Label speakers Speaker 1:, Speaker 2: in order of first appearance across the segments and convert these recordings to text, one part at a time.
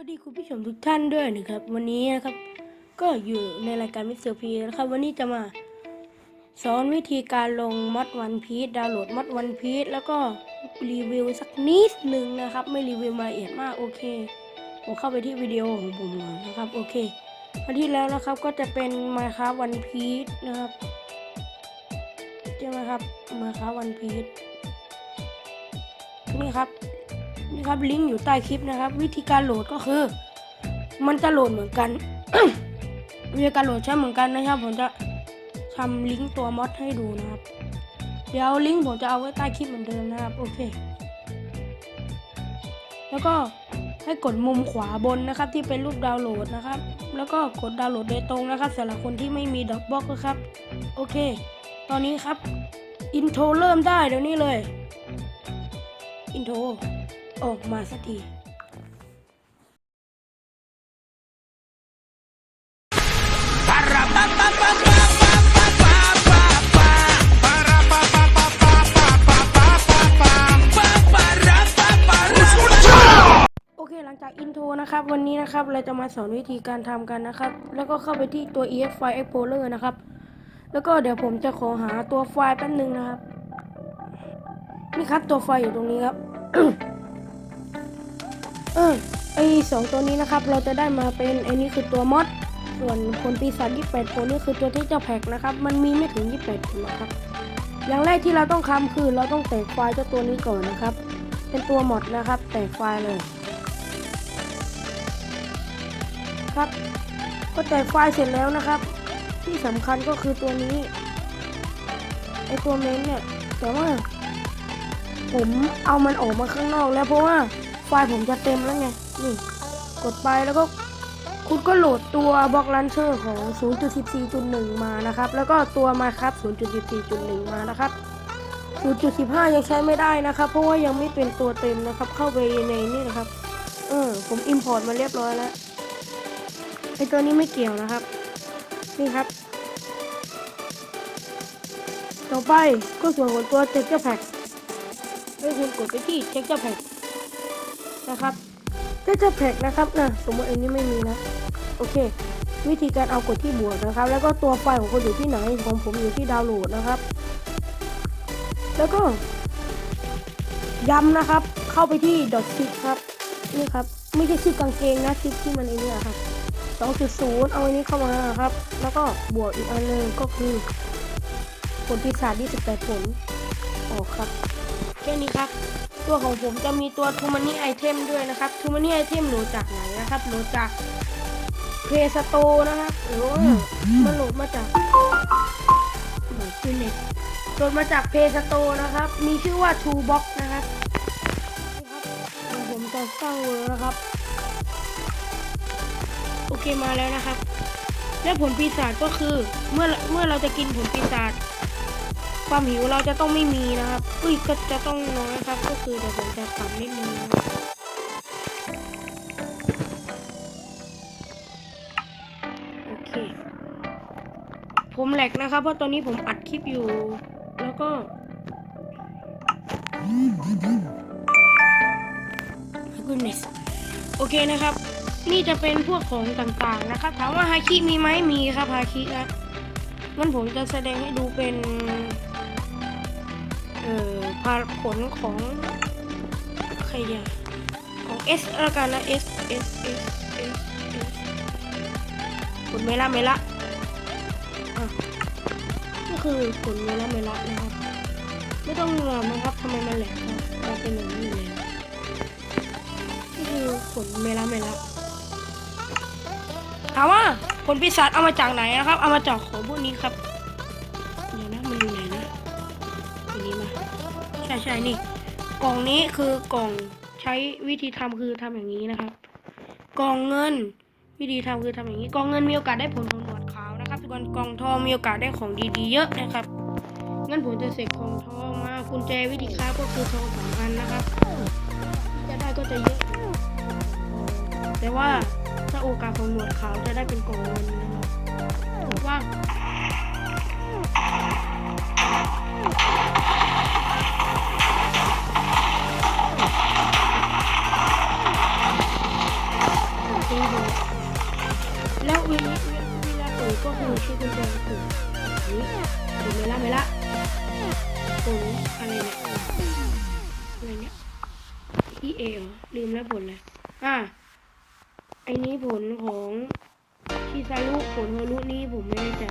Speaker 1: วัสดีคุณผู้ชมทุกท่านด้วยนะครับ วันนี้นะครับ ก็อยู่ในรายการมิสเตอร์พีนะครับ วันนี้จะมา สอนวิธีการลงมอดวันพี e ดาวน์โหลดมอดวันพี e แล้วก็รีวิวสักนิดหนึ่งนะครับ ไม่รีวิวมาละเอียดมากโอเคผมเข้าไปที่วิดีโอของผมก่อนนะครับ โอเควันที่แล้วนะครับก็จะเป็น Minecraft One Piece นะครับใช่ไหมครับ Minecraft One Piece นี่ครับ ครับลิงก์อยู่ใต้คลิปนะครับ วิธีการโหลดก็คือ มันจะโหลดเหมือนกันวิธีการโหลดใช้เหมือนกันนะครับ ผมจะทำลิงก์ตัวมอดให้ดูนะครับ เดี๋ยวลิงก์ผมจะเอาไว้ใต้คลิปเหมือนเดิมนะครับโอเค แล้วก็ให้กดมุมขวาบนนะครับ ที่เป็นรูปดาวน์โหลดนะครับ แล้วก็กดดาวน์โหลดโดยตรงนะครับสำหรับคนที่ไม่มีดอกบล็อกนะครับ โอเค ตอนนี้ครับอินโทรเริ่มได้เดี๋ยวนี้เลยอินโทร ออกมาสักทีโอเคหลังจากอินโทรนะครับ วันนี้นะครับเราจะมาสอนวิธีการทำกันนะครับ แล้วก็เข้าไปที่ตัว EF File Explorer นะครับ แล้วก็เดี๋ยวผมจะขอหาตัวไฟล์แป๊บนึงนะครับ นี่ครับตัวไฟล์อยู่ตรงนี้ครับ เออไอสองตัวนี้นะครับ เราจะได้มาเป็นไอนี้คือตัวมอดส่วนผลปีศาจ28ผลนี่คือตัวที่จะแพ็กนะครับ มันมีไม่ถึง 28ผลนะครับ อย่างแรกที่เราต้องทำคือเราต้องแตกไฟล์เจ้าตัวนี้ก่อนนะครับ เป็นตัวมอดนะครับ แตกไฟล์เลย ครับ ก็แตกไฟล์เสร็จแล้วนะครับ ที่สำคัญก็คือตัวนี้ไอตัวเมนเนี่ยแต่ว่าผมเอามันออกมาข้างนอกแล้วเพราะว่า ไฟล์ผมจะเต็มแล้วไง นี่ กดไปแล้วก็คุณก็โหลดตัวบล็อกลันเชอร์ของ 0.14.1 มานะครับ แล้วก็ตัวมาครับ 0.14.1 มานะครับ 0.15 ยังใช้ไม่ได้นะครับ เพราะว่ายังไม่เป็นตัวเต็มนะครับ เข้าไปในนี่นะครับ เออ ผมอิมพอร์ตมาเรียบร้อยแล้ว ไอตัวนี้ไม่เกี่ยวนะครับ นี่ครับ ต่อไปก็ส่วนของตัว texture pack ให้คุณกดไปที่ texture pack นะครับ texture pack นะครับนะสมมติอันนี้ไม่มีนะ โอเค วิธีการเอากดที่บวกนะครับ แล้วก็ตัวไฟล์ของคุณอยู่ที่ไหนของผมอยู่ที่ดาวน์โหลดนะครับ แล้วก็ย้ำนะครับ เข้าไปที่ dot zip ครับ นี่ครับ ไม่ใช่ชื่อกางเกงนะชิปที่มันไอ้นี่ครับ2.0 เอาอันนี้เข้ามาครับ แล้วก็บวกอีกอันนึงก็คือผลปีศาจ28ผลออกครับ แค่นี้ครับ ตัวของผมจะมีตัวทูมานี่ไอเทมด้วยนะครับทูมานี่ไอเทมโหลดจากไหนนะครับโหลดจากเพสโตนะครับหรือว่ามันโหลดมาจากโหลดชื่อเน็ตโหลดมาจากเพสโตนะครับ มีชื่อว่า Two Box นะครับนี่ครับเดี๋ยวผมจะสร้างเวอร์นะครับ โอเคมาแล้วนะครับ และผลปีศาจก็คือเมื่อเมื่อเราจะกินผลปีศาจ ความหิวเราจะต้องไม่มีนะครับ อุ้ยก็จะต้องน้อยครับ ก็คือเดี๋ยวผมจะปรับนิดนึงนะโอเค ผมแหลกนะครับ เพราะตอนนี้ผมอัดคลิปอยู่ แล้วก็ goodness โอเคนะครับ นี่จะเป็นพวกของต่างๆนะครับ ถามว่าฮาคิมีไหมมีครับฮาคิครับงั้นผมจะแสดงให้ดูเป็น ผลผลของใครเนี่ยของ S ละกันนะ S S S S S ผลเมล่าเมล่าอะก็คือผลเมล่าเมล่านะครับ ไม่ต้องงงนะครับทำไมมันแหลกครับมันเป็นอย่างนี้อยู่แล้วนี่คือผลเมล่าเมล่าถามว่าผลปีศาจเอามาจากไหนนะครับ เอามาจากของพวกนี้ครับ ใช่นี่ กล่องนี้คือกล่องใช้วิธีทำคือทำอย่างนี้นะครับ กล่องเงินวิธีทำคือทำอย่างนี้ กล่องเงินมีโอกาสได้ผลของหนวดขาวนะครับส่วนกล่องทองมีโอกาสได้ของดีๆ เยอะนะครับงั้นผมจะเสกของทองมากุญแจวิธีค้าก็คือทองสองอันนะครับที่จะได้ก็จะเยอะ แต่ว่าถ้าโอกาสของหนวดขาวจะได้เป็นกล่องเงินนะครับว่า นี้ดูแล้วเวลาเวลาเปิดก็คือใช้กุญแจเปิดนี่ดูไม่ละไม่ละผลอะไรเนี่ยอะไรเนี่ยที่เอวลืมแล้วผลเลยอะไอ้นี้ผลของชิซารุผลฮารุนี่ผมไม่แน่ใจ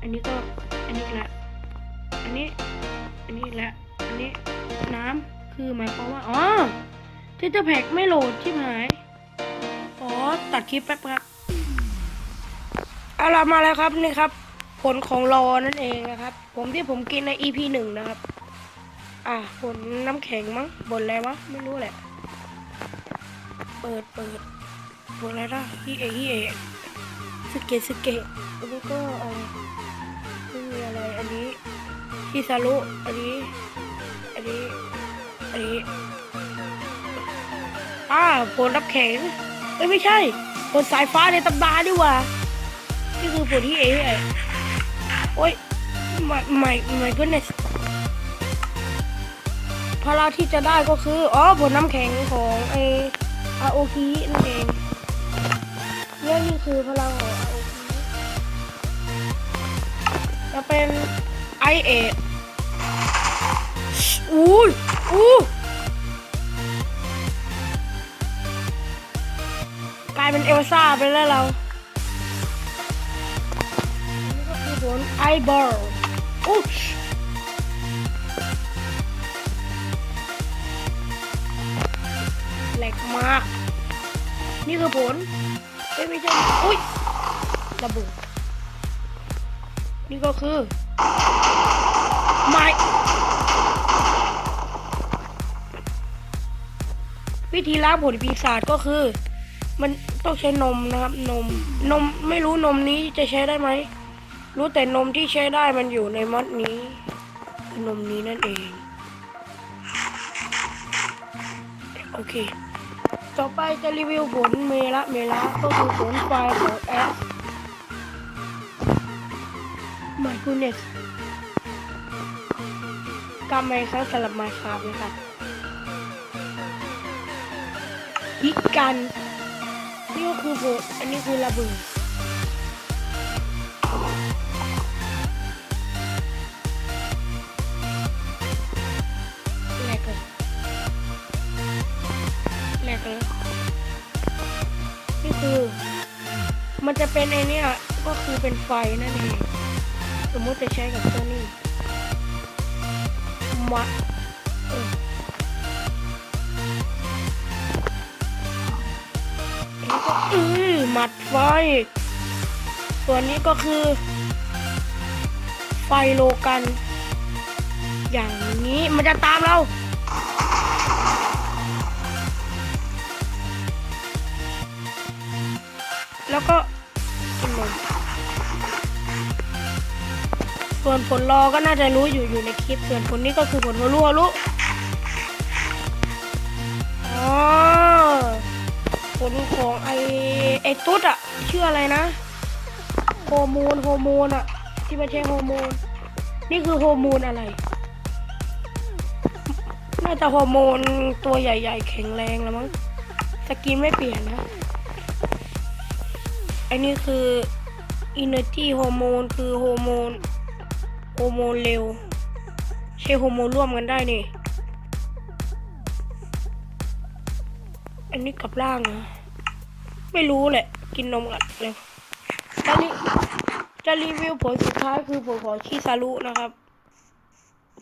Speaker 1: อันนี้ก็อันนี้ละ อันนี้ อันนี้ละ อันนี้น้ำคือหมายความว่า อ๋อเทเจอร์แพ็กไม่โหลดชิบหาย ตัดคลิปแป๊บครับเอาละมาแล้วครับนี่ครับ ผลของรอนั่นเองนะครับ ผมที่ผมกินใน EP หนึ่งนะครับ อะผลน้ำแข็งมั้งบนอะไรวะไม่รู้แหละ เปิดเปิดบนอะไรนะฮิเอฮิเอสเกะสเกะอันนี้ก็อะไรไม่มีอะไรอันนี้ฮิซารุอันนี้ อันนี้ อันนี้ อ่าผลรับแข็ง เอ้ยไม่ใช่ผลสายฟ้าในตำนานดีกว่านี่คือผลที่เอไอโอ้ยไม่ไม่ไม่ก็เนสพลังที่จะได้ก็คือ อ๋อผลน้ำแข็งของไออาโอคินั่นเองเนี่นี่คือพลังของอาโอคิจะเป็นไอเออู้ยอู้ายเป็นเอลซ่าไปแล้วเรานี่ก็คือผลไอบอลอุ๊ยแหลกมาก นี่คือผลเอ้ยไม่ใช่อุ้ยระเบิดนี่ก็คือไม่วิธีล้างผลปีศาจก็คือ มันต้องใช้นมนะครับ นม นมไม่รู้นมนี้จะใช้ได้ไหม รู้แต่นมที่ใช้ได้มันอยู่ในมัดนี้ นมนี้นั่นเอง โอเค ต่อไปจะรีวิวผลเมละเมละก็คือผลไฟล์ของแอป My goodness กำไมครั้งสำหรับมาคาบนะครับยิกกัน นี่ก็คือผลอันนี้คือระเบิดแหลกเลยแหลกเลยนี่คือ มันจะเป็นไอเนี้ยก็คือเป็นไฟนั่นเอง สมมติจะใช้กับตัวนี้มัดเออ อือหมัดไฟ ตัวนี้ก็คือ ไฟโลกัน อย่างนี้มันจะตามเรา แล้วก็กินนมส่วนผลรอก็น่าจะรู้อยู่อยู่ในคลิป ส่วนผลนี้ก็คือผลหัวรู้รู้อ๋อ ลของไอไอตุ๊ดอะชื่ออะไรนะโฮอร์โมนโฮอร์โมนอะที่ไม่ใช่โฮอร์โมน นี่คือโฮอร์โมนอะไร น่าจะฮอร์โมนตัวใหญ่ ๆ แข็งแรงแล้วมั้งสกินไม่เปลี่ยนนะอันนี้คือ energy ฮอร์โมนคือฮอร์โมนฮอร์โมนเร็ว ใช้ฮอร์โมนร่วมกันได้นี่ อันนี้กับล่างนะ ไม่รู้แหละ กินนมกันเร็วจะรีจะรีวิวผลสุดท้ายคือผลของชิซารุนะครับ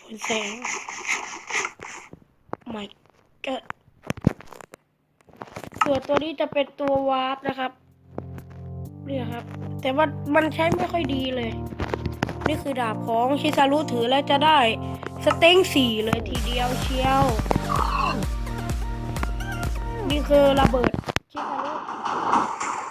Speaker 1: ผลแสงไม่ก็ส่วนตัวนี้จะเป็นตัววาร์ปนะครับเนี่ยครับ แต่ว่ามันใช้ไม่ค่อยดีเลย นี่คือดาบของชิซารุถือแล้วจะได้สเต็งสี่เลยทีเดียวเชียว นี่คือระเบิด